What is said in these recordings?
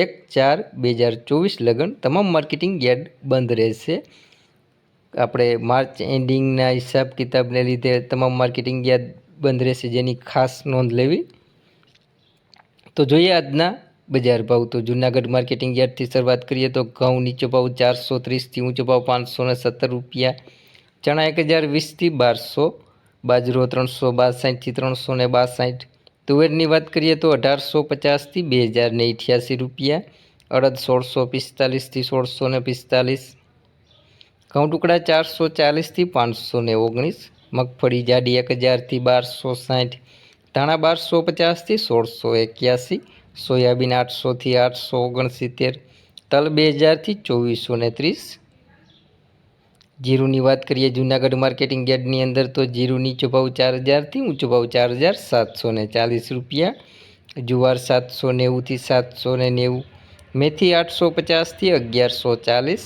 એક ચાર બે હજાર ચોવીસ લગન તમામ માર્કેટિંગ યાર્ડ બંધ રહેશે. આપણે માર્ચ એન્ડિંગના હિસાબ કિતાબને લીધે તમામ માર્કેટિંગ યાર્ડ બંધ રહેશે જેની ખાસ નોંધ લેવી. તો જોઈએ આજના બજાર ભાવ. તો જૂનાગઢ માર્કેટિંગ યાર્ડથી શરૂઆત કરીએ તો ઘઉં નીચો ભાવ ચારસો ત્રીસથી ઊંચો ભાવ પાંચસો સત્તર રૂપિયા. ચણા એક હજાર વીસથી બારસો. બાજરો ત્રણસો બાસઠથી ત્રણસો ને બાસઠ. તુવેરની વાત કરીએ તો અઢારસો પચાસથી બે હજારને અઠ્યાસી રૂપિયા, અડદ સોળસો પિસ્તાલીસથી સોળસો ને પિસ્તાલીસ, ઘઉં ટુકડા ચારસો ચાલીસથી પાંચસો ને ઓગણીસ, મગફળી જાડી એક હજારથી બારસો સાઠ, ધાણા બારસો પચાસથી સોળસો એક્યાસી, સોયાબીન આઠસોથી આઠસો ઓગણસિત્તેર, તલ બે હજારથી ચોવીસો ને ત્રીસ જીરુની વાત કરીએ, જૂનાગઢ માર્કેટિંગ યાર્ડની અંદર તો જીરું નીચો ચાર હજારથી ઊંચો ભાવ ચાર હજાર સાતસો ને ચાલીસ રૂપિયા, જુવાર સાતસો નેવુંથી સાતસો ને નેવું, મેથી આઠસો પચાસથી અગિયારસો ચાલીસ,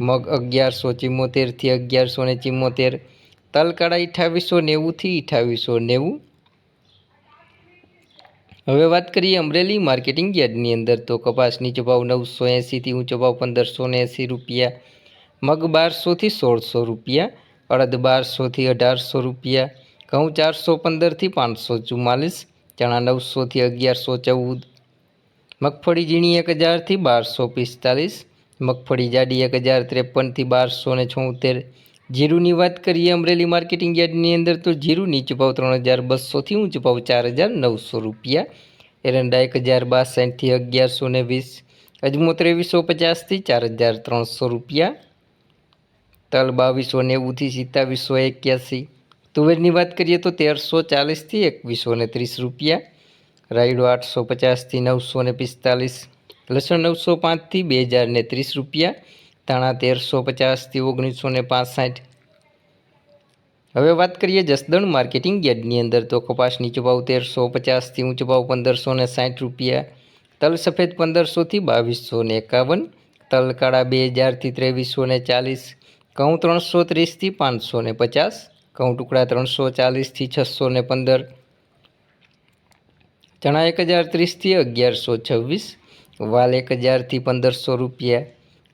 મગ અગિયારસો ચિમ્મોતેરથી અગિયારસો ને ચિમ્મોતેર તલકાળા અઠાવીસો નેવુંથી અઠાવીસો નેવું. હવે વાત કરીએ અમરેલી માર્કેટિંગ યાર્ડની અંદર તો કપાસ નીચો ભાવ નવસો એંસીથી ઊંચો ભાવ પંદરસો એંસી રૂપિયા મગ બારસોથી સોળસો રૂપિયા, અડદ બારસોથી અઢારસો રૂપિયા, ઘઉં ચારસો પંદરથી પાંચસો ચુમ્માલીસ, ચણા નવસોથી અગિયારસો ચૌદ. મગફળી ઝીણી એક હજારથી બારસો પિસ્તાલીસ, મગફળી જાડી એક હજાર ત્રેપનથી બારસો ને છોતેર. જીરુની વાત કરીએ અમરેલી માર્કેટિંગ યાર્ડની અંદર તો જીરું નીચ ભાવ ત્રણ હજાર બસોથી ઊંચ ભાવ ચાર હજાર નવસો રૂપિયા. એરંડા એક હજાર બાસઠથી અગિયારસો ને વીસ. અજમો ત્રેવીસો પચાસથી ચાર હજાર ત્રણસો રૂપિયા. તલ બાવીસો નેવુંથી સિત્તાવીસો એક્યાસી. તુવેરની વાત કરીએ તો તેરસો ચાલીસથી એકવીસો ને ત્રીસ રૂપિયા. રાયડો આઠસો પચાસથી નવસો ને પિસ્તાલીસ. લસણ નવસો પાંચથી બે હજાર ને ત્રીસ રૂપિયા. ધાણા તેરસો પચાસથી ઓગણીસો ને પાસઠ. હવે વાત કરીએ જસદણ માર્કેટિંગ યાર્ડની અંદર તો કપાસ નીચો ભાવ તેરસો પચાસથી ઊંચો ભાવ પંદરસો ને સાઠ રૂપિયા. તલ સફેદ પંદરસોથી બાવીસો ને એકાવન. તલ કાળા બે હજારથી ત્રેવીસો ને ચાલીસ. ઘઉં ત્રણસો ત્રીસથી પાંચસો ને પચાસ, ઘઉં ટુકડા ત્રણસો ચાલીસથી છસો ને પંદર, ચણા એક હજાર ત્રીસથી અગિયારસો છવ્વીસ, વાલ એક હજારથી પંદરસો રૂપિયા,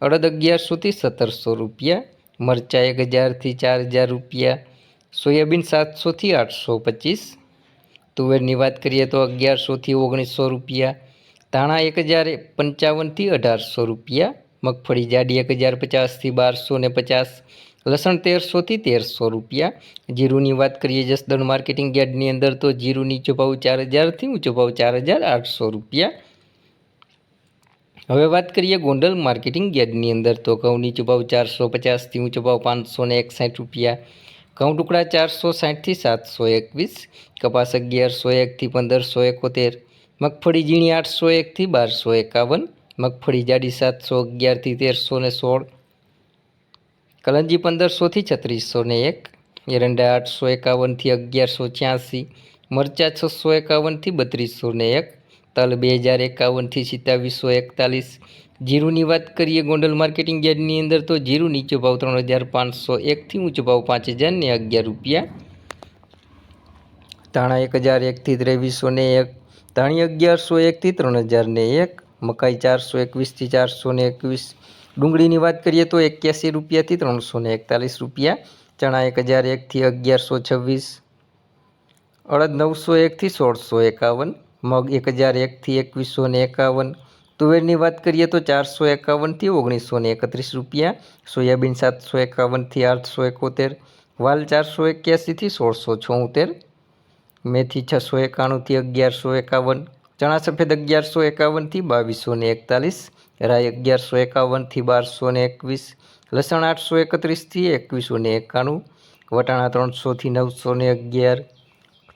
અડદ અગિયારસોથી સત્તરસો રૂપિયા, મરચાં એક હજારથી ચાર હજાર રૂપિયા, સોયાબીન સાતસોથી આઠસો પચીસ, તુવેરની વાત કરીએ તો અગિયારસોથી ઓગણીસો રૂપિયા, ધાણા એક હજાર પંચાવનથી અઢારસો રૂપિયા મગફળી જાડી એક હજાર પચાસથી બારસો ને પચાસ, લસણ તેરસોથી તેરસો રૂપિયા. જીરુની વાત કરીએ જસદણ માર્કેટિંગ યાર્ડની અંદર તો જીરું નીચો ભાવ ચાર હજારથી ઊંચો ભાવ ચાર હજાર આઠસો રૂપિયા. હવે વાત કરીએ ગોંડલ માર્કેટિંગ યાર્ડની અંદર તો ઘઉં નીચો ભાવ ચારસો પચાસથી ઊંચો ભાવ પાંચસો ને એકસાઠ રૂપિયા. ઘઉં ટુકડા ચારસો સાઠથી સાતસો એકવીસ, કપાસ અગિયારસો એકથી પંદરસો એકોતેર, મગફળી ઝીણી આઠસો એકથી બારસો એકાવન મગફળી જાડી સાતસો, અગિયારથી તેરસો ને સોળ. કલંજી પંદરસોથી છત્રીસો ને એક. એરંડા આઠસો એકાવનથી અગિયારસો છ્યાસી. મરચાં છસો એકાવનથી બત્રીસો ને એક. તલ બે હજાર એકાવનથી સિત્તાવીસો એકતાલીસ. જીરુની વાત કરીએ ગોંડલ માર્કેટિંગ યાર્ડની અંદર તો જીરું નીચો ભાવ ત્રણ હજાર પાંચસો એકથી ઊંચો ભાવ પાંચ હજાર ને અગિયાર રૂપિયા. ધાણા એક હજાર એકથી ત્રેવીસો ને એક. ધાણી અગિયારસો એકથી ત્રણ હજાર ને એક. મકાઈ ચારસો એકવીસથી ચારસો ને એકવીસ. ડુંગળીની વાત કરીએ તો એક્યાસી રૂપિયાથી ત્રણસો ને એકતાલીસ રૂપિયા. ચણા એક હજાર એકથી અગિયારસો છવ્વીસ. અડદ નવસો એકથી સોળસો એકાવન. મગ એક હજાર એકથી એકવીસો ને એકાવન. તુવેરની વાત કરીએ તો ચારસો એકાવનથી ઓગણીસો ને એકત્રીસ રૂપિયા. સોયાબીન સાતસો એકાવનથી આઠસો એકોતેર. વાલ ચારસો એક્યાસીથી સોળસો છોતેર. મેથી છસો એકાણુંથી અગિયારસો એકાવન. ચણા સફેદ અગિયારસો એકાવનથી બાવીસો ને એકતાલીસ, રાય અગિયારસો એકાવનથી બારસો ને એકવીસ, લસણ આઠસો એકત્રીસથી એકવીસો ને એકાણું, વટાણા ત્રણસોથી નવસો ને અગિયાર.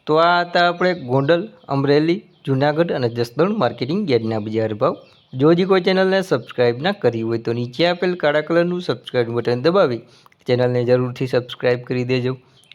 તો આ હતા આપણે ગોંડલ, અમરેલી, જુનાગઢ અને જસદણ માર્કેટિંગ યાર્ડના બજાર ભાવ. જો હજી કોઈ ચેનલને સબસ્ક્રાઇબ ના કરી હોય તો નીચે આપેલ કાળા કલરનું સબસ્ક્રાઇબ બટન દબાવી, ચેનલને જરૂરથી સબસ્ક્રાઇબ કરી દેજો.